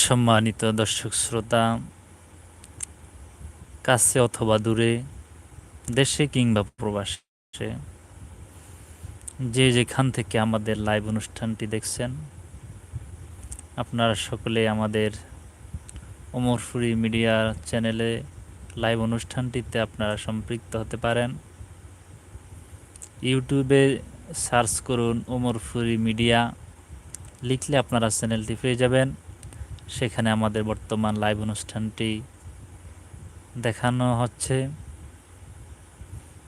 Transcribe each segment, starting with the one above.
সম্মানিত দর্শক শ্রোতা, কাছে অথবা দূরে, দেশে কিংবা প্রবাসে, যে যেখান থেকে আমাদের লাইভ অনুষ্ঠানটি দেখছেন, আপনারা সকলে আমাদের ওমরফুরি মিডিয়া চ্যানেলে লাইভ অনুষ্ঠানটিতে আপনারা সম্পৃক্ত হতে পারেন। ইউটিউবে সার্চ করুন ওমরফুরি মিডিয়া, লিখলে আপনারা চ্যানেলটি পেয়ে যাবেন। সেখানে আমাদের বর্তমান লাইভ অনুষ্ঠানটি দেখানো হচ্ছে।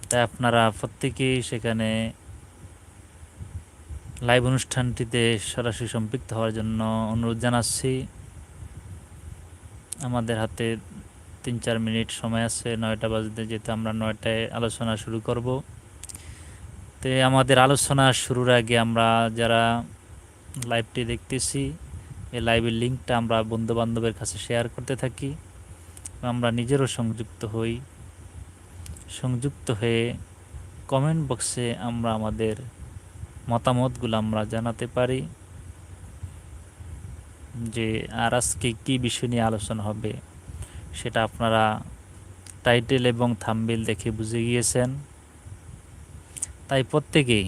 তাই আপনারা প্রত্যেকেই সেখানে লাইভ অনুষ্ঠানটিতে সরাসরি সম্পৃক্ত হওয়ার জন্য অনুরোধ জানাচ্ছি। আমাদের হাতে তিন চার মিনিট সময় আছে, নয়টা বাজতে যেতে আমরা নয়টায় আলোচনা শুরু করব। তো আমাদের আলোচনা শুরুর আগে আমরা যারা লাইভটি দেখতেছি এই লাইভের লিঙ্কটা আমরা বন্ধু বান্ধবের কাছে শেয়ার করতে থাকি। আমরা নিজেরও সংযুক্ত হই। সংযুক্ত হয়ে কমেন্ট বক্সে আমরা আমাদের মতামতগুলো আমরা জানাতে পারি যে আর আজকে কী বিষয় নিয়ে আলোচনা হবে সেটা আপনারা টাইটেল এবং থাম্বিল দেখে বুঝে গিয়েছেন। তাই প্রত্যেকেই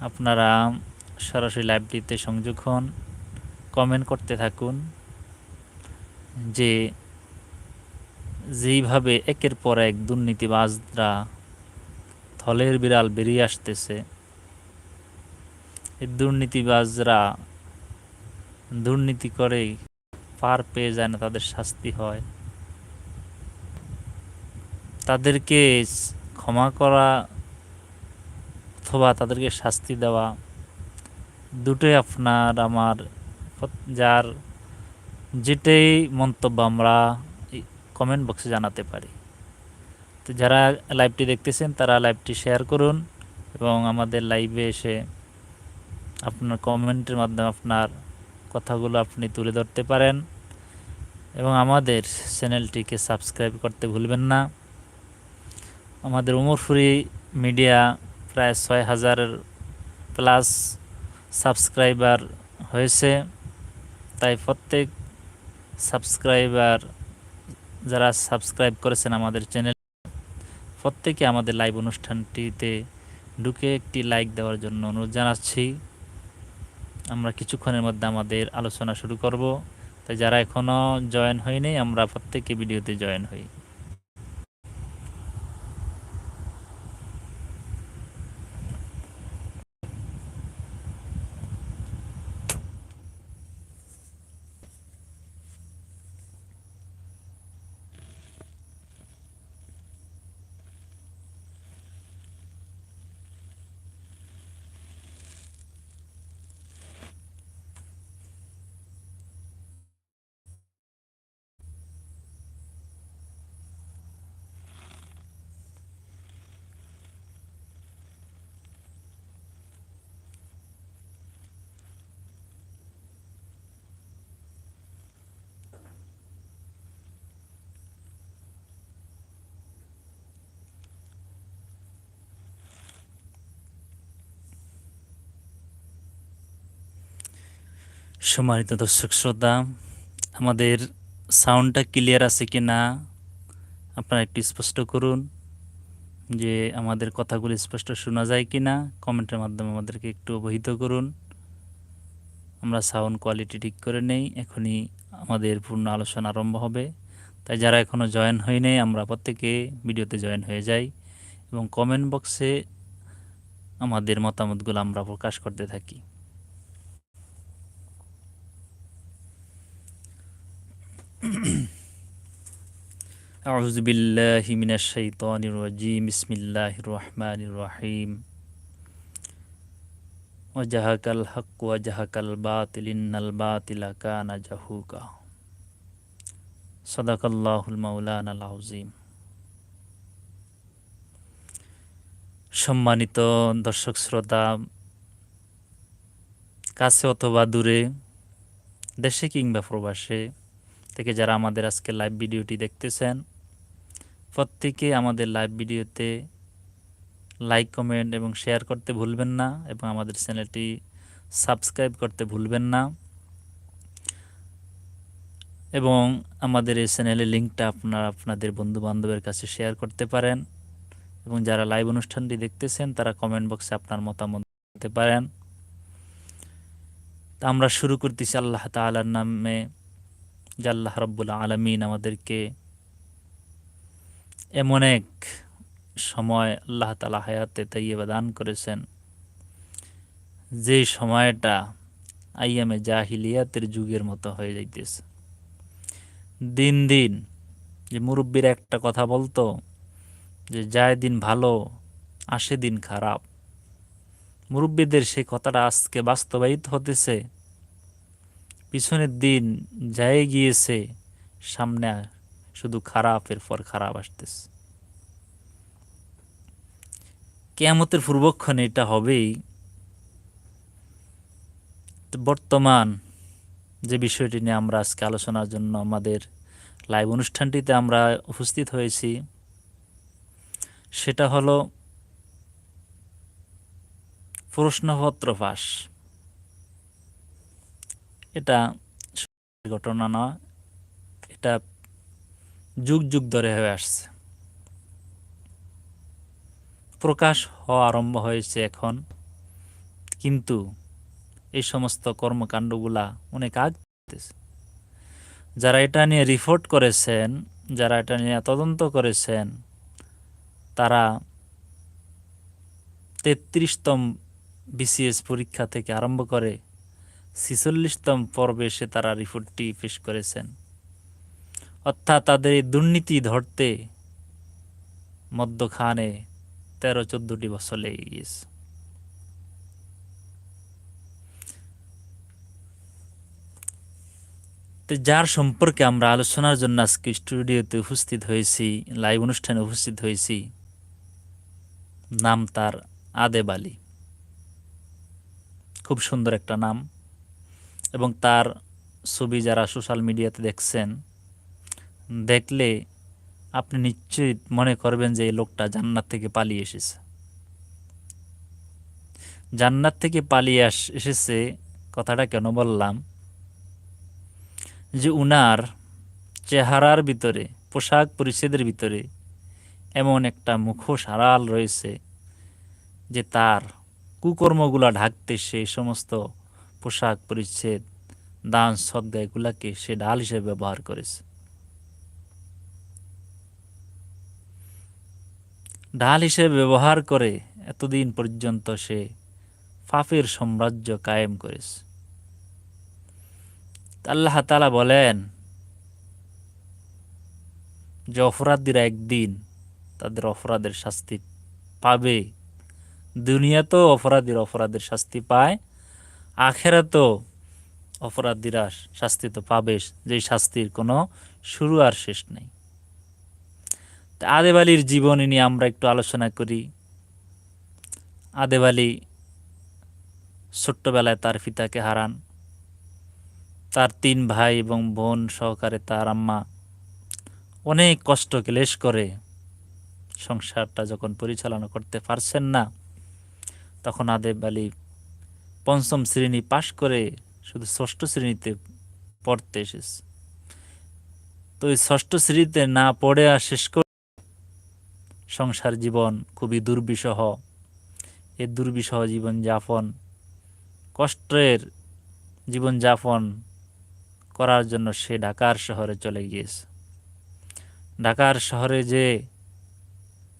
আপনারা সরাসরি লাইভটিতে সংযোগ হন কমেন্ট করতে থাকুন, যে যেইভাবে একের পর এক দুর্নীতিবাজরা থলের বিড়াল বেরিয়ে আসতেছে, এই দুর্নীতিবাজরা দুর্নীতি করে পার পেয়ে যায় না, তাদের শাস্তি হয়। তাদেরকে ক্ষমা করা অথবা তাদেরকে শাস্তি দেওয়া দুটোই আপনার আমার যার যেটাই মন্তব্য আমরা কমেন্ট বক্সে জানাতে পারি। তো যারা লাইভটি দেখতেছেন, তারা লাইভটি শেয়ার করুন এবং আমাদের লাইভে এসে আপনার কমেন্টের মাধ্যমে আপনার কথাগুলো আপনি তুলে ধরতে পারেন এবং আমাদের চ্যানেলটিকে সাবস্ক্রাইব করতে ভুলবেন না। আমাদের উমরফুরি মিডিয়া প্রায় ছয় হাজারের প্লাস সাবস্ক্রাইবার হয়েছে, তাই প্রত্যেক সাবস্ক্রাইবার যারা সাবস্ক্রাইব করেছেন আমাদের চ্যানেল, প্রত্যেকে আমাদের লাইভ অনুষ্ঠানটিতে ঢুকে একটি লাইক দেওয়ার জন্য অনুরোধ জানাচ্ছি। আমরা কিছুক্ষণের মধ্যে আমাদের আলোচনা শুরু করব। তাই যারা এখনও জয়েন হয়নি, আমরা প্রত্যেকে ভিডিওতে জয়েন হই। সম্মানিত দর্শক শ্রোতা, আমাদের সাউন্ডটা ক্লিয়ার আছে কি না, আপনারা একটু স্পষ্ট করুন যে আমাদের কথাগুলো স্পষ্ট শোনা যায় কি না, কমেন্টের মাধ্যমে আমাদেরকে একটু অবহিত করুন। আমরা সাউন্ড কোয়ালিটি ঠিক করে নেই, এখনই আমাদের পূর্ণ আলোচনা আরম্ভ হবে। তাই যারা এখনও জয়েন হয়নি আমরা প্রত্যেকে ভিডিওতে জয়েন হয়ে যাই এবং কমেন্ট বক্সে আমাদের মতামতগুলো আমরা প্রকাশ করতে থাকি। أعوذ بالله من الشيطان الرجيم بسم الله الرحمن الرحيم وجهك الحق وجهك الباطل إن الباطل كان جهوكا صدق الله المولانا العظيم সম্মানিত দর্শক শ্রোতা কাছে অথবা দূরে দেশে কিংবা প্রবাসে থেকে যারা আমাদের আজকে লাইভ ভিডিওটি দেখতেছেন, প্রত্যেকে আমাদের লাইভ ভিডিওতে লাইক কমেন্ট এবং শেয়ার করতে ভুলবেন না এবং আমাদের চ্যানেলটি সাবস্ক্রাইব করতে ভুলবেন না। এবং আমাদের এই চ্যানেলের লিঙ্কটা আপনারা আপনাদের বন্ধু বান্ধবের কাছে শেয়ার করতে পারেন এবং যারা লাইভ অনুষ্ঠানটি দেখতেছেন, তারা কমেন্ট বক্সে আপনার মতামত দিতে পারেন। তা আমরা শুরু করতেছি আল্লাহ তাআলার নামে যে আল্লাহ রব্বুল আলমিন আমাদেরকে এমন এক সময় আল্লাহ তালা হায়াতে তাইয়েবা দান করেছেন। যে সময়টা আইয়ামে জাহিলিয়াতের যুগের মতো হয়ে যাইতেছে। দিন দিন যে মুরব্বীরা একটা কথা বলতো যে যায় দিন ভালো, আসে দিন খারাপ। মুরব্বীদের সেই কথাটা আজকে বাস্তবায়িত হতেছে। পিছনের দিন যায় গিয়েছে, সামনে শুধু খারাপের পর খারাপ আসতেছে। কেয়ামতের পূর্বক্ষণে এটা হবেই। বর্তমান যে বিষয়টি নিয়ে আমরা আজকে আলোচনার জন্য আমাদের লাইভ অনুষ্ঠানটিতে আমরা উপস্থিত হয়েছি, সেটা হলো প্রশ্নপত্র ফাঁস। এটা ঘটনা না, এটা যুগ যুগ ধরে হয়ে আসছে। প্রকাশ হওয়া আরম্ভ হয়েছে এখন, কিন্তু এই সমস্ত কর্মকাণ্ডগুলা অনেক আগ যারা এটা নিয়ে রিপোর্ট করেছেন, যারা এটা নিয়ে তদন্ত করেছেন, তারা তেত্রিশতম বিসিএস পরীক্ষা থেকে আরম্ভ করে ছিচল্লিশতম পর্বে এসে তারা রিপোর্টটি পেশ করেছেন। অর্থাৎ তাদের দুর্নীতি ধরতে মধ্যখানে তেরো চোদ্দটি বছর লেগে গিয়েছে। যার সম্পর্কে আমরা আলোচনার জন্য আজকে স্টুডিওতে উপস্থিত হয়েছি, লাইভ অনুষ্ঠানে উপস্থিত হয়েছি, নাম তার আদেব আলী। খুব সুন্দর একটা নাম। এবং তার ছবি যারা সোশ্যাল মিডিয়াতে দেখছেন, দেখলে আপনি নিশ্চয়ই মনে করবেন যে এই লোকটা জান্নাত থেকে পালিয়ে এসেছে। জান্নাত থেকে পালিয়ে আস, এসেছে, কথাটা কেন বললাম? যে উনার চেহারার ভিতরে, পোশাক পরিচ্ছেদের ভিতরে এমন একটা মুখোশ আড়াল রয়েছে যে তার কুকর্মগুলা ঢাকতে সে সমস্ত পোশাক, পরিচ্ছেদ, দান, সদ্গা এগুলাকে সে ঢাল হিসেবে ব্যবহার করেছে। ঢাল হিসেবে ব্যবহার করে এতদিন পর্যন্ত সে ফাফের সাম্রাজ্য কায়েম করেছে। আল্লাহ তালা বলেন, যে অপরাধীরা একদিন তাদের অপরাধের শাস্তি পাবে। দুনিয়াতেও অপরাধীর অপরাধের শাস্তি পায় আখেরাতেও অপরাধীরা শাস্তি তো পাবে যে শাস্তির কোনো শুরু আর শেষ নেই। তা আদেব আলীর জীবনী নিয়ে আমরা একটু আলোচনা করি। আদেব আলী ছোট্টবেলায় তার পিতাকে হারান। তার তিন ভাই এবং বোন সহকারে তার আম্মা অনেক কষ্ট ক্লেশ করে সংসারটা যখন পরিচালনা করতে পারছেন না, তখন আদেব আলী পঞ্চম শ্রেণি পাশ করে শুধু ষষ্ঠ শ্রেণীতে পড়তে এসেছে। তো ওই ষষ্ঠ শ্রেণীতে না পড়ে আর শেষ করে সংসার জীবন খুবই দুর্বিষহ। এই দুর্বিষহ জীবনযাপন, কষ্টের জীবনযাপন করার জন্য সে ঢাকার শহরে চলে গিয়েছে। ঢাকার শহরে যে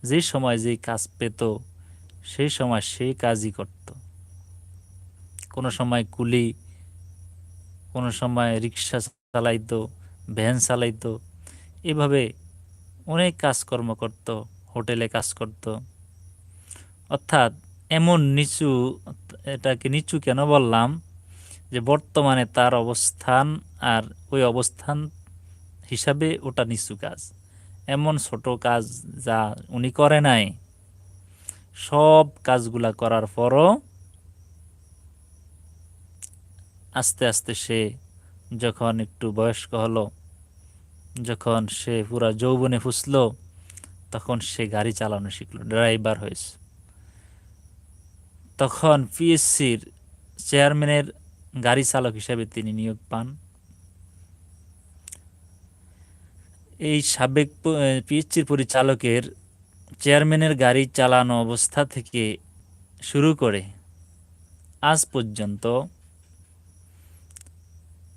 যে সময় যেই কাজ পেত, সেই সময় সেই কাজই করত। কোনো সময় কুলি, কোনো সময় রিক্সা চালাইতো, ভ্যান চালাইতো, এভাবে অনেক কাজকর্ম করত, হোটেলে কাজ করত। অর্থাৎ এমন নিচু, এটাকে নিচু কেন বললাম? যে বর্তমানে তার অবস্থান আর ওই অবস্থান হিসাবে ওটা নিচু কাজ। এমন ছোট কাজ যা উনি করে নাই, সব কাজগুলা করার পরও আস্তে আস্তে সে যখন একটু বয়স্ক হলো, যখন সে পুরা যৌবনে ফুসলো, তখন সে গাড়ি চালানো শিখলো, ড্রাইভার হয়েছে। তখন পিএসসির চেয়ারম্যানের গাড়ি চালক হিসাবে তিনি নিয়োগ পান। এই সাবেক পিএইচসির পরিচালকের চেয়ারম্যানের গাড়ি চালানো অবস্থা থেকে শুরু করে আজ পর্যন্ত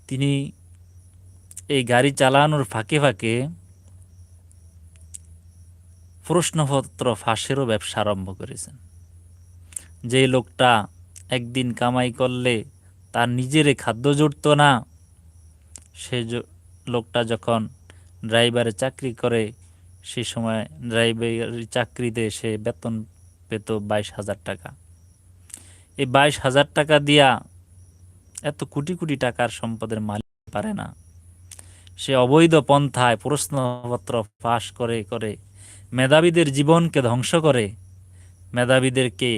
তিনি এই গাড়ি চালানোর ফাঁকে ফাঁকে প্রশ্নপত্র ফাঁসেরও ব্যবসা আরম্ভ করেছেন। যে লোকটা একদিন কামাই করলে তার নিজেরে খাদ্য জুটতো না, সে লোকটা যখন ড্রাইভারে চাকরি করে, সে সময় ড্রাইভারি চাকরিতে সে বেতন পেত বাইশ হাজার টাকা। এই বাইশ হাজার টাকা দিয়া এত কোটি কোটি টাকার সম্পদের মালিক পারে না। সে অবৈধ পন্থায় প্রশ্নপত্র পাশ করে করে, মেধাবীদের জীবনকে ধ্বংস করে। মেধাবীদেরকে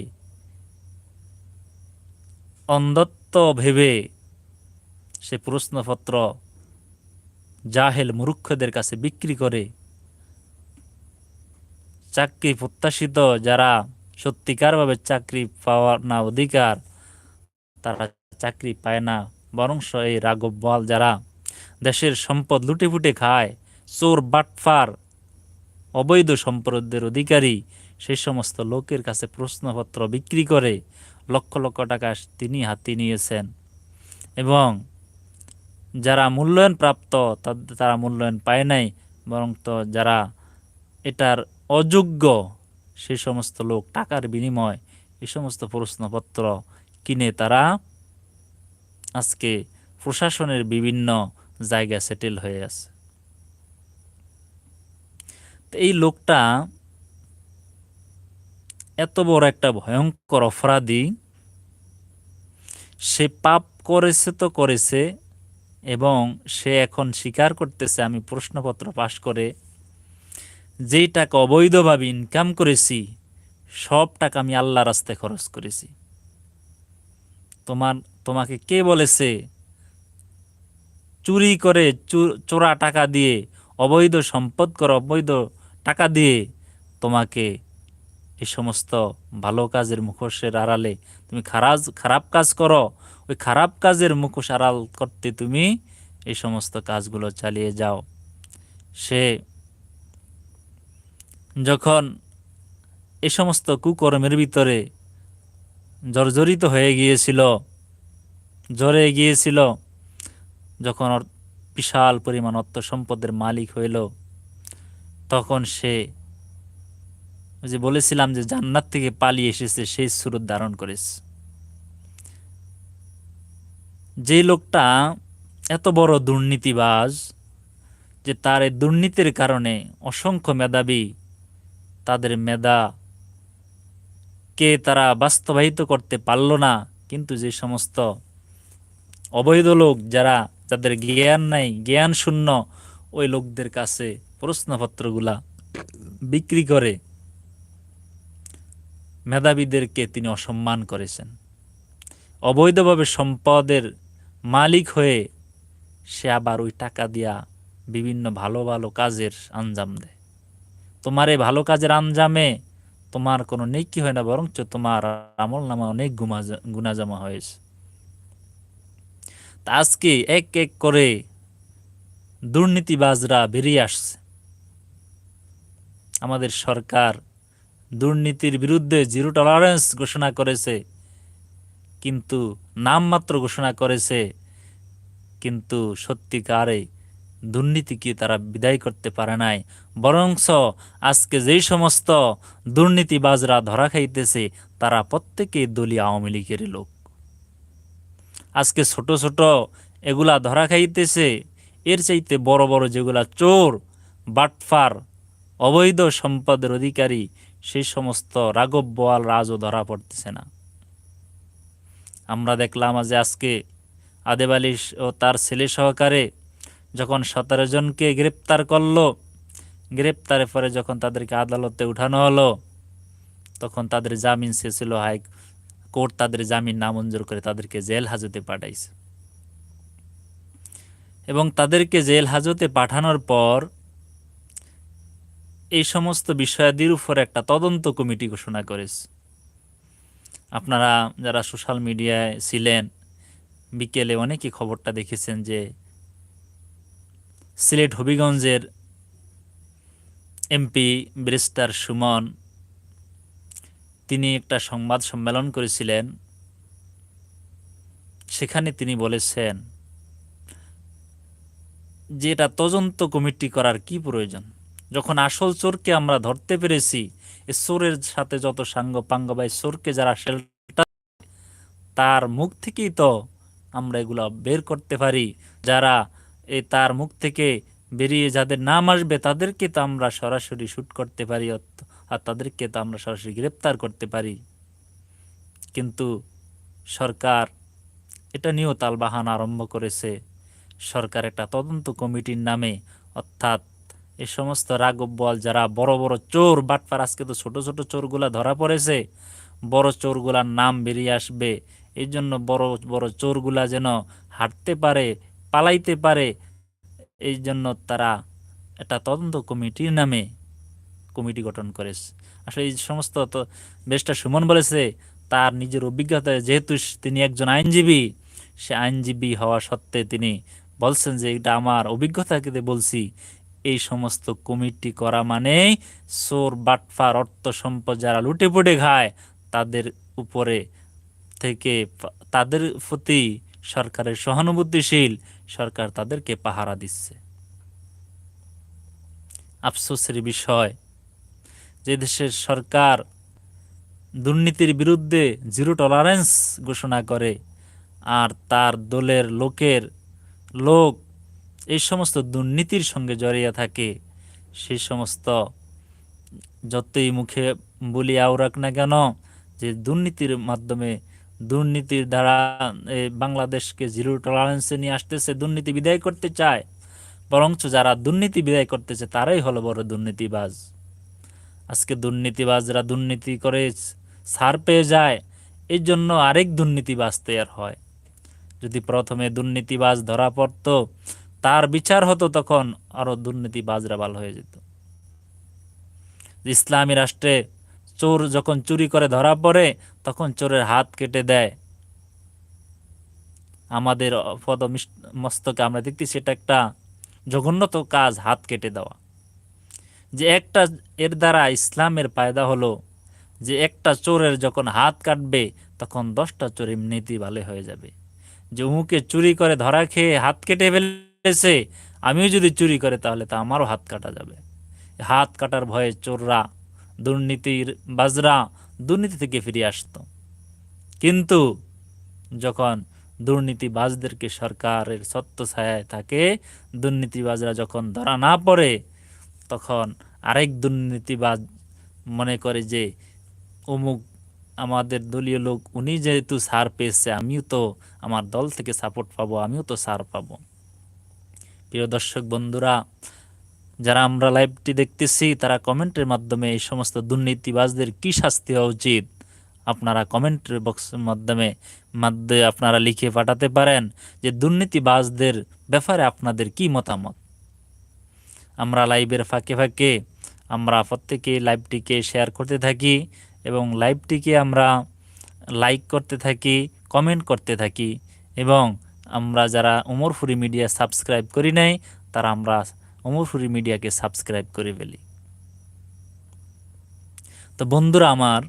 অন্ধত্ব ভেবে সে প্রশ্নপত্র জাহেল মূর্খদের কাছে বিক্রি করে। চাকরি প্রত্যাশিত যারা সত্যিকারভাবে চাকরি পাওয়ার না অধিকার, তারা চাকরি পায় না। বরংস এই রাঘব বল যারা দেশের সম্পদ লুটে ফুটে খায়, চোর, বাটফার, অবৈধ সম্পদের অধিকারী, সেই সমস্ত লোকের কাছে প্রশ্নপত্র বিক্রি করে লক্ষ লক্ষ টাকা তিনি হাতি নিয়েছেন। এবং যারা মূল্যায়ন প্রাপ্ত তারা মূল্যায়ন পায় নাই, বরং তো যারা এটার অযোগ্য সেই সমস্ত লোক টাকার বিনিময় এই সমস্ত প্রশ্নপত্র কিনে তারা আজকে প্রশাসনের বিভিন্ন জায়গা সেটেল হয়ে আছে। এই লোকটা এত বড় একটা ভয়ঙ্কর অপরাধী, সে পাপ করেছে তো করেছে এবং সে এখন স্বীকার করতেছে, আমি প্রশ্নপত্র পাশ করে, যেই টাকা অবৈধভাবে ইনকাম করেছি, সব টাকা আমি আল্লাহ রাস্তায় খরচ করেছি। তোমার তোমাকে কে বলেছে? চুরি করে চোরা টাকা দিয়ে, অবৈধ সম্পদ করে অবৈধ টাকা দিয়ে তোমাকে এই সমস্ত ভালো কাজের মুখোশের আড়ালে তুমি খারাপ খারাপ কাজ করো। ওই খারাপ কাজের মুখোশ আড়াল করতে তুমি এই সমস্ত কাজগুলো চালিয়ে যাও। সে যখন এই সমস্ত কুকর্মের ভিতরে জর্জরিত হয়ে গিয়েছিল জ্বরে গিয়েছিল। যখন বিশাল পরিমাণ অর্থ সম্পদের মালিক হইল, তখন সে যে বলেছিলাম যে জান্নাত থেকে পালিয়ে এসেছে, সেই সুরত ধারণ করেছে। যে লোকটা এত বড় দুর্নীতিবাজ যে তার এই দুর্নীতির কারণে অসংখ্য মেধাবী তাদের মেধা কে তারা বাস্তবায়িত করতে পারল না, কিন্তু যে সমস্ত অবৈধ লোক যারা যাদের জ্ঞান নাই, জ্ঞান শূন্য, ওই লোকদের কাছে প্রশ্নপত্রগুলা বিক্রি করে মেধাবীদেরকে তিনি অসম্মান করেছেন। অবৈধভাবে সম্পদের মালিক হয়ে সে আবার ওই টাকা দিয়া বিভিন্ন ভালো ভালো কাজের আঞ্জাম দেয়। তোমার এই ভালো কাজের আঞ্জামে তোমার কোনো নেকি হয় না, বরঞ্চ তোমার আমল নামা অনেক গুমা গুণা জমা হয়েছে। আজকে এক এক করে দুর্নীতিবাজরা বেরিয়ে আসছে। আমাদের সরকার দুর্নীতির বিরুদ্ধে জিরো টলারেন্স ঘোষণা করেছে, কিন্তু নামমাত্র ঘোষণা করেছে, কিন্তু সত্যিকারে দুর্নীতিকে তারা বিদায় করতে পারে নাই? বরংস আজকে যেই সমস্ত দুর্নীতিবাজরা ধরা খাইতেছে, তারা প্রত্যেকেই দলীয় আওয়ামী লীগের লোক। আজকে ছোট ছোট এগুলা ধরা খাইতেছে। এর চাইতে বড় বড় যেগুলা চোর, বাটফার, অবৈধ সম্পদের অধিকারী, সেই সমস্ত রাঘব বোয়াল রাজও ধরা পড়তেছে না। আমরা দেখলাম যে আজকে আদেব আলী ও তার ছেলে সহকারে যখন সতেরো জনকে গ্রেপ্তার করল, গ্রেপ্তারের পরে যখন তাদেরকে আদালতে উঠানো হলো, তখন তাদের জামিন শেষ হলো হাই কোর্ট তাদের জামিন নামঞ্জুর করে তাদেরকে জেল হাজতে পাঠাইছে। এবং তাদেরকে জেল হাজতে পাঠানোর পর এই সমস্ত বিষয়াদির উপর একটা তদন্ত কমিটি ঘোষণা করেছে। আপনারা যারা সোশ্যাল মিডিয়ায় ছিলেন, বিকেলে অনেকেই খবরটা দেখেছেন যে সিলেট হবিগঞ্জের এমপি ব্রিস্টার সুমন তিনি একটা সংবাদ সম্মেলন করেছিলেন। সেখানে তিনি বলেছেন, যে এটা তদন্ত কমিটি করার কি প্রয়োজন? যখন আসল চোরকে আমরা ধরতে পেরেছি, এ চোরের সাথে যত সাঙ্গ পাঙ্গ বা চোরকে যারা শেল্টার তার মুখ থেকেই তো আমরা এগুলো বের করতে পারি। যারা এই তার মুখ থেকে বেরিয়ে যাদের নাম আসবে তাদেরকে তো আমরা সরাসরি শ্যুট করতে পারি আর তাদেরকে তো আমরা সরাসরি গ্রেপ্তার করতে পারি। কিন্তু সরকার এটা নিয়েও তালবাহান আরম্ভ করেছে। সরকার একটা তদন্ত কমিটির নামে, অর্থাৎ এ সমস্ত রাগব বল যারা বড় বড় চোর, বাটপার, আজকে তো ছোট ছোট চোরগুলা ধরা পড়েছে, বড় চোরগুলার নাম বেরিয়ে আসবে। এই জন্য বড় বড় চোরগুলা যেন হাঁটতে পারে, পালাইতে পারে, এই জন্য তারা একটা তদন্ত কমিটির নামে কমিটি গঠন করেছে। আসলে এই সমস্ত তো বেশটা সুমন বলেছে, তার নিজের অভিজ্ঞতায় যেহেতু তিনি একজন আইনজীবী, সে আইনজীবী হওয়া সত্ত্বে তিনি বলছেন যে এটা আমার অভিজ্ঞতাকে বলছি, এই সমস্ত কমিটি করা মানেই চোর, বাটফার, অর্থ সম্পদ যারা লুটে পুটে খায়, তাদের উপরে থেকে তাদের প্রতি সরকারের সহানুভূতিশীল সরকার তাদেরকে পাহারা দিচ্ছে। আফসোসের বিষয় যে দেশের সরকার দুর্নীতির বিরুদ্ধে জিরো টলারেন্স ঘোষণা করে আর তার দলের লোকের লোক এই সমস্ত দুর্নীতির সঙ্গে জড়িয়ে থাকে সেই সমস্ত যতই মুখে বলি আওরাক না কেন, যে দুর্নীতির মাধ্যমে দুর্নীতির দ্বারা বাংলাদেশকে জিরো টলারেন্সে নিয়ে আসতেছে, দুর্নীতি বিদায় করতে চায়। বরঞ্চ যারা দুর্নীতি বিদায় করতেছে, তারাই হলো বড় দুর্নীতিবাজ। আজকে দুর্নীতিবাজরা দুর্নীতি করে ছাড় পেয়ে যায় এই জন্য আরেক দুর্নীতিবাজ তৈরি হয়। যদি প্রথমে দুর্নীতিবাজ ধরা পড়তো, তার বিচার হতো তখন আরও দুর্নীতিবাজরা ভালো হয়ে যেত। ইসলামী রাষ্ট্রে চোর যখন চুরি করে ধরা পড়ে, তখন চোরের হাত কেটে দেয়। আমাদের পদ মস্তকে আমরা দেখতেছি, এটা একটা জঘন্যত কাজ, হাত কেটে দেওয়া। যে একটা এর দ্বারা ইসলামের পায়দা হলো যে একটা চোরের যখন হাত কাটবে, তখন দশটা চোর এমনিতেই ভালো হয়ে যাবে। যে উমুকে চুরি করে ধরা খেয়ে হাত কেটে ফেলেছে, আমিও যদি চুরি করে তাহলে তা আমারও হাত কাটা যাবে। হাত কাটার ভয়ে চোররা, দুর্নীতির বাজরা দুর্নীতি থেকে ফিরে আসতো। কিন্তু যখন দুর্নীতিবাজদেরকে সরকারের সত্য ছায়ায় থাকে, দুর্নীতিবাজরা যখন ধরা না পড়ে, তখন আরেক দুর্নীতিবাজ মনে করে যে অমুক আমাদের দলীয় লোক, উনি যেহেতু সার পেয়েছে, আমিও তো আমার দল থেকে সাপোর্ট পাবো, আমিও তো সার পাবো। প্রিয় দর্শক বন্ধুরা, যারা আমরা লাইভটি দেখতেছি, তারা কমেন্টের মাধ্যমে এই সমস্ত দুর্নীতিবাজদের কি শাস্তি হওয়া উচিত, আপনারা কমেন্টের বক্সের মাধ্যমে মাধ্যমে আপনারা লিখে পাঠাতে পারেন যে দুর্নীতিবাজদের ব্যাপারে আপনাদের কি মতামত। আমরা লাইভের ফাঁকে ফাঁকে আমরা প্রত্যেকে লাইভটিকে শেয়ার করতে থাকি এবং লাইভটিকে আমরা লাইক করতে থাকি কমেন্ট করতে থাকি এবং আমরা যারা উমরফুরি মিডিয়া সাবস্ক্রাইব করি নাই, তারা আমরা উমরফুরি মিডিয়াকে সাবস্ক্রাইব করে ফেলি। তো বন্ধুরা আমার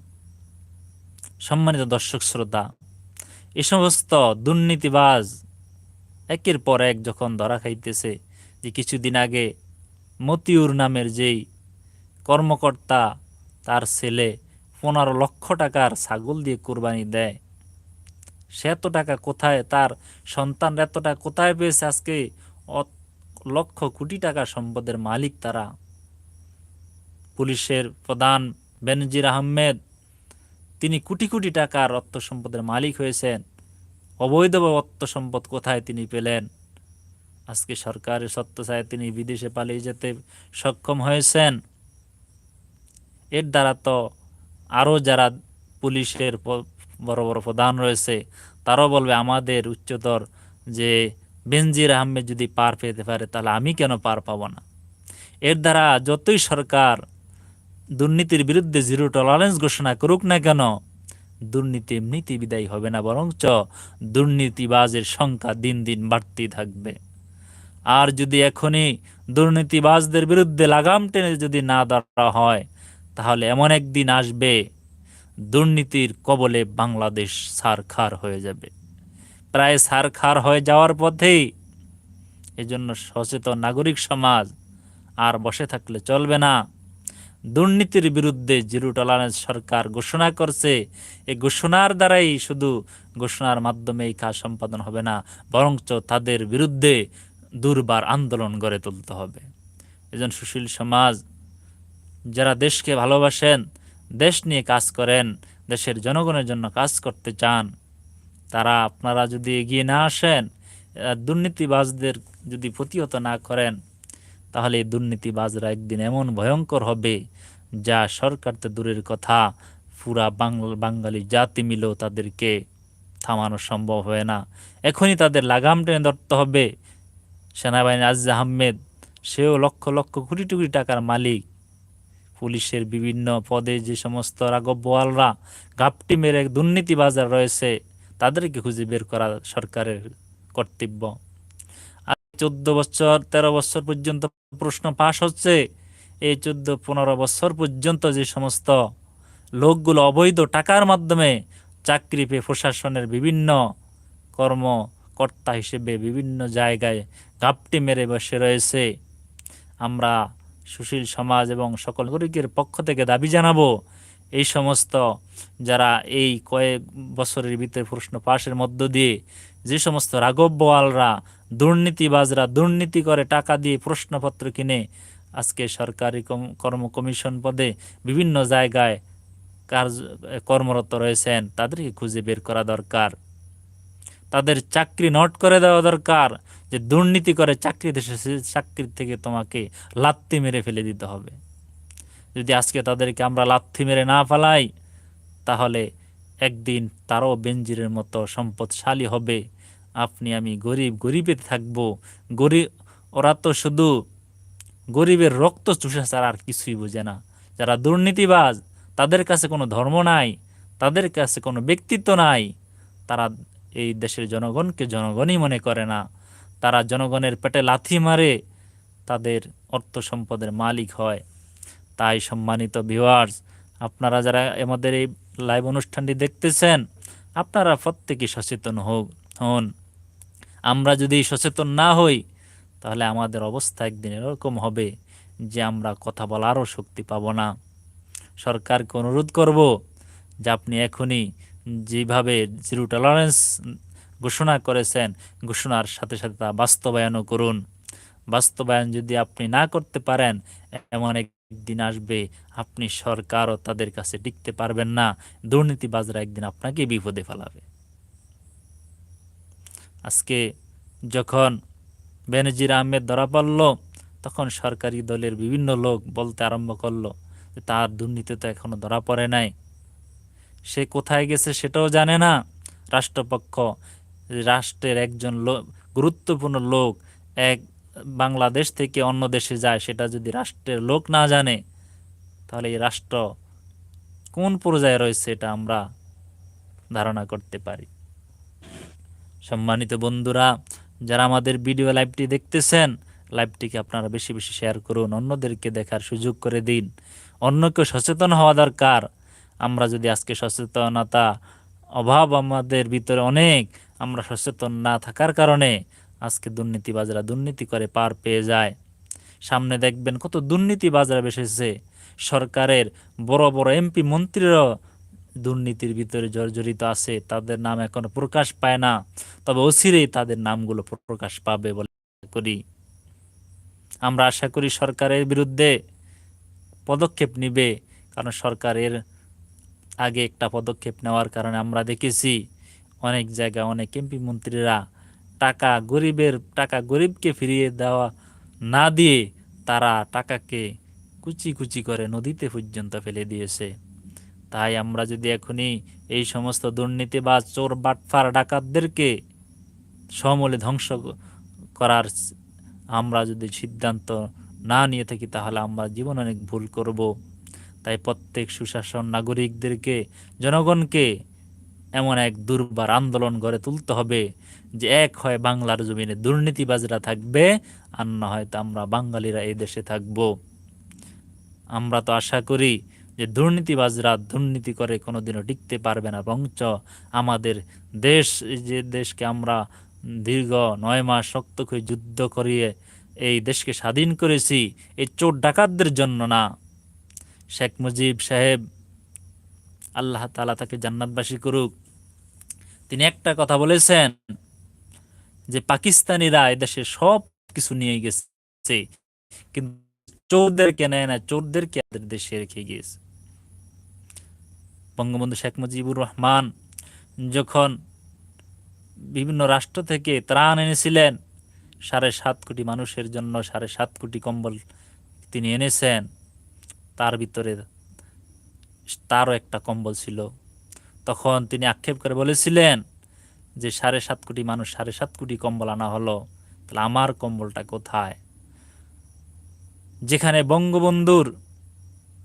সম্মানিত দর্শক শ্রোতা, এ সমস্ত দুর্নীতিবাজ একের পর এক যখন ধরা খাইতেছে যে কিছুদিন আগে মতিউর নামের যেই কর্মকর্তা তার ছেলে পনেরো লক্ষ টাকার ছাগল দিয়ে কোরবানি দেয়। সে এত টাকা কোথায়? তার সন্তান এত টাকা কোথায় পেয়েছে? আজকে লক্ষ কোটি টাকা সম্পদের মালিক তারা। পুলিশের প্রধান বেনজির আহমেদ, তিনি কোটি কোটি টাকার অর্থ সম্পদের মালিক হয়েছেন। অবৈধভাবে অর্থ সম্পদ কোথায় তিনি পেলেন? আজকে সরকারের সত্য চায় তিনি বিদেশে পালিয়ে যেতে সক্ষম হয়েছেন। এর দ্বারা তো আরও যারা পুলিশের বড় বড় প্রধান রয়েছে, তারাও বলবে আমাদের উচ্চতর যে বেনজির আহমেদ যদি পার পেতে পারে, তাহলে আমি কেন পার পাবো না? এর দ্বারা যতই সরকার দুর্নীতির বিরুদ্ধে জিরো টলারেন্স ঘোষণা করুক না কেন, দুর্নীতি এমনিতে বিদায়ী হবে না, বরঞ্চ দুর্নীতিবাজের সংখ্যা দিন দিন বাড়তেই থাকবে। আর যদি এখনই দুর্নীতিবাজদের বিরুদ্ধে লাগাম টেনে যদি না ধরা হয় তাহলে এমন একদিন আসবে, দুর্নীতির কবলে বাংলাদেশ সারখার হয়ে যাবে। প্রায় সারখার হয়ে যাওয়ার পথেই এজন্য সচেতন নাগরিক সমাজ আর বসে থাকলে চলবে না। দুর্নীতির বিরুদ্ধে জিরো টলারেন্স সরকার ঘোষণা করছে। এই ঘোষণার দ্বারাই শুধু ঘোষণার মাধ্যমে এই কাজ সম্পাদন হবে না, বরঞ্চ তাদের বিরুদ্ধে দুর্বার আন্দোলন গড়ে তুলতে হবে। এজন সুশীল সমাজ যারা দেশকে ভালোবাসেন, দেশ নিয়ে কাজ করেন, দেশের জনগণের জন্য কাজ করতে চান, তারা আপনারা যদি এগিয়ে না আসেন দুর্নীতিবাজদের যদি প্রতিহত না করেন, তাহলে দুর্নীতিবাজরা একদিন এমন ভয়ঙ্কর হবে যা সরকার তো দূরের কথা, পুরা বাঙালি জাতি মিলেও তাদেরকে থামানো সম্ভব হয় না। এখনই তাদের লাগাম টেনে ধরতে হবে। সেনাবাহিনী আজিজ আহমেদ, সেও লক্ষ লক্ষ কোটি কোটি টাকার মালিক। পুলিশের বিভিন্ন পদে যে সমস্ত রাঘব বোয়ালরা গাপটি মেরে দুর্নীতিবাজার রয়েছে, তাদেরকে খুঁজে বের করা সরকারের কর্তব্য। আর চোদ্দ বছর, তেরো বছর পর্যন্ত প্রশ্ন পাশ হচ্ছে। এই চোদ্দ, পনেরো বছর পর্যন্ত যে সমস্ত লোকগুলো অবৈধ টাকার মাধ্যমে চাকরি পেয়ে প্রশাসনের বিভিন্ন কর্মকর্তা হিসেবে বিভিন্ন জায়গায় গাপটি মেরে বসে রয়েছে। আমরা সুশীল সমাজ এবং সকল নাগরিকের পক্ষ থেকে দাবি জানাব, এই সমস্ত যারা এই কয়েক বছরের ভিতরে প্রশ্ন পাশের মধ্য দিয়ে যে সমস্ত রাঘব বোয়ালরা, দুর্নীতিবাজরা দুর্নীতি করে টাকা দিয়ে প্রশ্নপত্র কিনে আজকে সরকারি কর্ম কমিশন পদে বিভিন্ন জায়গায় কার্য, কর্মরত রয়েছেন, তাদেরকে খুঁজে বের করা দরকার। তাদের চাকরি নোট করে দেওয়া দরকার। যে দুর্নীতি করে চাকরি এসেছে চাকরি থেকে তোমাকে লাত্তি মেরে ফেলে দিতে হবে। যদি আজকে তাদেরকে আমরা লাথি মেরে না ফেলাই, তাহলে একদিন তারও বেঞ্জিরের মতো সম্পদশালী হবে। আপনি, আমি গরিব, গরিবে থাকব। গরিব ওরা তো শুধু গরিবের রক্ত চুষে ছাড়া আর কিছুই বোঝে না। যারা দুর্নীতিবাজ, তাদের কাছে কোনো ধর্ম নাই, তাদের কাছে কোনো ব্যক্তিত্ব নাই, তারা এই দেশের জনগণকে জনগণই মনে করে না। তারা জনগণের পেটে লাথি মারে, তাদের অর্থ সম্পদের মালিক হয়। তাই সম্মানিত ভিউয়ার্স আপনারা যারা আমাদের এই লাইভ অনুষ্ঠানটি দেখতেছেন, আপনারা প্রত্যেকেই সচেতন হোক, হন। আমরা যদি সচেতন না হই, তাহলে আমাদের অবস্থা একদিন এরকম হবে যে আমরা কথা বলারও শক্তি পাব না। সরকারকে অনুরোধ করব যে আপনি এখনই যেভাবে জিরো টলারেন্স ঘোষণা করেছেন। ঘোষণার সাথে সাথে তা বাস্তবায়নও করুন। বাস্তবায়ন যদি আপনি না করতে পারেন, এমন একদিন আসবে, আপনি সরকারও তাদের কাছে টিকতে পারবেন না। দুর্নীতিবাজরা একদিন আপনাকে বিপদে ফেলাবে। আজকে যখন বেনজির আহমেদ ধরা পড়ল, তখন সরকারি দলের বিভিন্ন লোক বলতে আরম্ভ করল তার দুর্নীতি তো এখনও ধরা পড়ে নাই। সে কোথায় গেছে সেটাও জানে না। রাষ্ট্রপক্ষ রাষ্ট্রের একজন গুরুত্বপূর্ণ লোক এক বাংলাদেশ থেকে অন্য দেশে যায়, সেটা যদি রাষ্ট্রের লোক না জানে, তাহলে এই রাষ্ট্র কোন পর্যায়ে রয়েছে এটা আমরা ধারণা করতে পারি। সম্মানিত বন্ধুরা, যারা আমাদের ভিডিও লাইভটি দেখতেছেন, লাইভটিকে আপনারা বেশি বেশি শেয়ার করুন, অন্যদেরকে দেখার সুযোগ করে দিন। অন্যকে সচেতন হওয়া দরকার। আমরা যদি আজকে সচেতনতা অভাব আমাদের ভিতরে অনেক আমরা সচেতন না থাকার কারণে আজকে দুর্নীতিবাজরা দুর্নীতি করে পার পেয়ে যায়। সামনে দেখবেন কত দুর্নীতিবাজরা বেসেছে। সরকারের বড় বড় এমপি মন্ত্রীরাও দুর্নীতির ভিতরে জর্জরিত আছে। তাদের নাম এখনও প্রকাশ পায় না। তবে অচিরেই তাদের নামগুলো প্রকাশ পাবে বলে করি। আমরা আশা করি সরকারের বিরুদ্ধে পদক্ষেপ নিবে। কারণ সরকারের আগে একটা পদক্ষেপ নেওয়ার কারণে আমরা দেখেছি অনেক জায়গায় অনেক এমপি মন্ত্রীরা টাকা গরিবের, টাকা গরিবকে ফিরিয়ে দেওয়া না দিয়ে তারা টাকাকে কুচি কুচি করে নদীতে পর্যন্ত ফেলে দিয়েছে। তাই আমরা যদি এখনই এই সমস্ত দুর্নীতি বা চোর, বাটফার ডাকাতদেরকে সমূলে ধ্বংস করার আমরা যদি সিদ্ধান্ত না নিয়ে থাকি, তাহলে আমরা জীবন অনেক ভুল করব। তাই প্রত্যেক সুশাসন নাগরিকদেরকে, জনগণকে এমন এক দুর্বার আন্দোলন গড়ে তুলতে হবে যে এক হয় বাংলার জমিনে দুর্নীতিবাজরা থাকবে, আর না হয়তো আমরা বাঙালিরা এই দেশে থাকব। আমরা তো আশা করি যে দুর্নীতিবাজরা দুর্নীতি করে কোনোদিনও টিকতে পারবে না, বরঞ্চ আমাদের দেশ যে দেশকে আমরা দীর্ঘ নয় মাস শক্ত করে যুদ্ধ করিয়ে এই দেশকে স্বাধীন করেছি, এই চোর ডাকাতদের জন্য না। শেখ মুজিব সাহেব আল্লাহ তালা তাকে জান্নাতবাসী করুক। তিনি একটা কথা বলেছেন যে পাকিস্তানিরা এদেশে সব কিছু নিয়ে গেছে, কিন্তু চোরদেরকে নেয় না চোরদেরকে আমাদের দেশে রেখে গিয়েছে। বঙ্গবন্ধু শেখ মুজিবুর রহমান যখন বিভিন্ন রাষ্ট্র থেকে ত্রাণ এনেছিলেন, সাড়ে সাত কোটি মানুষের জন্য সাড়ে সাত কোটি কম্বল তিনি এনেছেন, তার ভিতরে তারও একটা কম্বল ছিল। তখন তিনি আক্ষেপ করে বলেছিলেন যে, সাড়ে সাত কোটি মানুষ, সাড়ে সাত কোটি কম্বল আনা হলো, তাহলে আমার কম্বলটা কোথায়? যেখানে বঙ্গবন্ধুর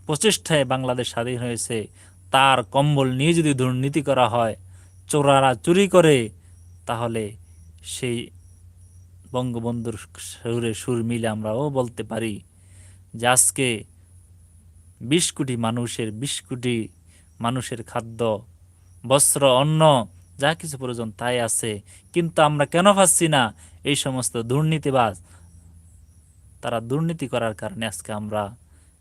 প্রচেষ্টায় বাংলাদেশ স্বাধীন হয়েছে, তার কম্বল নিয়ে যদি দুর্নীতি করা হয়, চোরারা চুরি করে, তাহলে সেই বঙ্গবন্ধুর সুরে সুর মিলে আমরাও বলতে পারি যে, আজকে বিশ কোটি মানুষের, বিশ কোটি মানুষের খাদ্য, বস্ত্র, অন্ন, যা কিছু প্রয়োজন তাই আছে। কিন্তু আমরা কেন পাচ্ছি না এই সমস্ত দুর্নীতিবাজ? তারা দুর্নীতি করার কারণে আজকে আমরা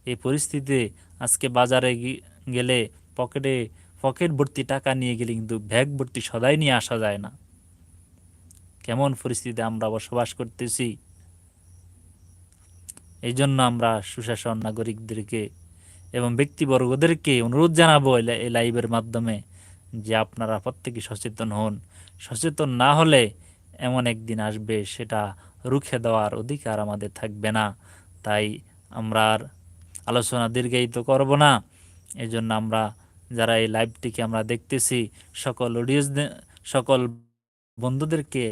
এই পরিস্থিতিতে আজকে বাজারে গেলে পকেটে, পকেট ভর্তি টাকা নিয়ে গেলে কিন্তু ব্যাগ ভর্তি সদাই নিয়ে আসা যায় না। কেমন পরিস্থিতিতে আমরা বসবাস করতেছি? এই জন্য আমরা সুশাসন নাগরিকদেরকে এবং ব্যক্তিবর্গদেরকে অনুরোধ জানাব এই লাইভের মাধ্যমে যে আপনারা প্রত্যেকে সচেতন হন। সচেতন না হলে এমন একদিন আসবে সেটা রুখে দেওয়ার অধিকার আমাদের থাকবে না। তাই আমরা আর আলোচনা দীর্ঘায়িত করব না। এই জন্য আমরা যারা এই লাইভটিকে আমরা দেখতেছি, সকল অডিয়েন্স সকল বন্ধুদেরকে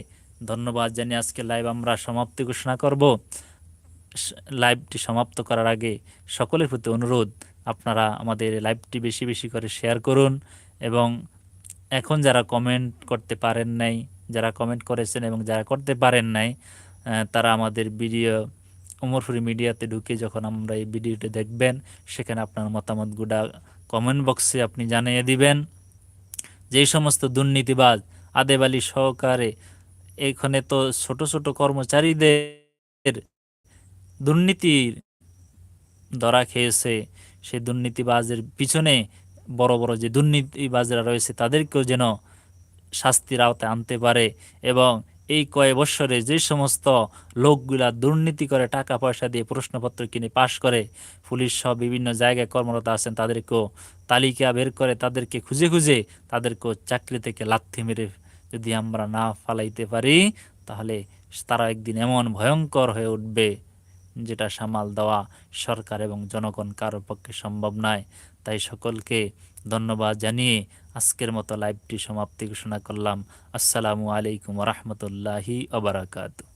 ধন্যবাদ জানিয়ে আজকে লাইভ আমরা সমাপ্তি ঘোষণা করব। লাইভটি সমাপ্ত করার আগে সকলের প্রতি অনুরোধ আপনারা আমাদের লাইভটি বেশি বেশি করে শেয়ার করুন এবং এখন যারা কমেন্ট করতে পারেন নাই, যারা কমেন্ট করেছেন এবং যারা করতে পারেন নাই তারা আমাদের ভিডিও উমরফুরি মিডিয়াতে ঢুকে যখন আমরা এই ভিডিওটি দেখবেন, সেখানে আপনার মতামতগুলা কমেন্ট বক্সে আপনি জানিয়ে দিবেন। যেই সমস্ত দুর্নীতিবাজ আদেবালি সহকারে এখানে তো ছোট ছোট কর্মচারীদের দুর্নীতির ধরা খেয়েছে সেই দুর্নীতিবাজের পিছনে বড় বড় যে দুর্নীতিবাজরা রয়েছে, তাদেরকেও যেন শাস্তির আওতায় আনতে পারে। এবং এই কয়েক বৎসরে যে সমস্ত লোকগুলা দুর্নীতি করে টাকা পয়সা দিয়ে প্রশ্নপত্র কিনে পাশ করে, পুলিশ সব বিভিন্ন জায়গায় কর্মরত আছেন, তাদেরকেও তালিকা বের করে তাদেরকে খুঁজে খুঁজে তাদেরকেও চাকরি থেকে লাথি মেরে যদি আমরা না ফালাইতে পারি, তাহলে তারা একদিন এমন ভয়ঙ্কর হয়ে উঠবে। যেটা সামাল দেওয়া সরকার এবং জনগণ কারও পক্ষে সম্ভব নয়। তাই সকলকে ধন্যবাদ জানিয়ে আজকের মতো লাইভটি সমাপ্তি ঘোষণা করলাম। আসসালামু আলাইকুম রহমতুল্লাহি আবরাকাতু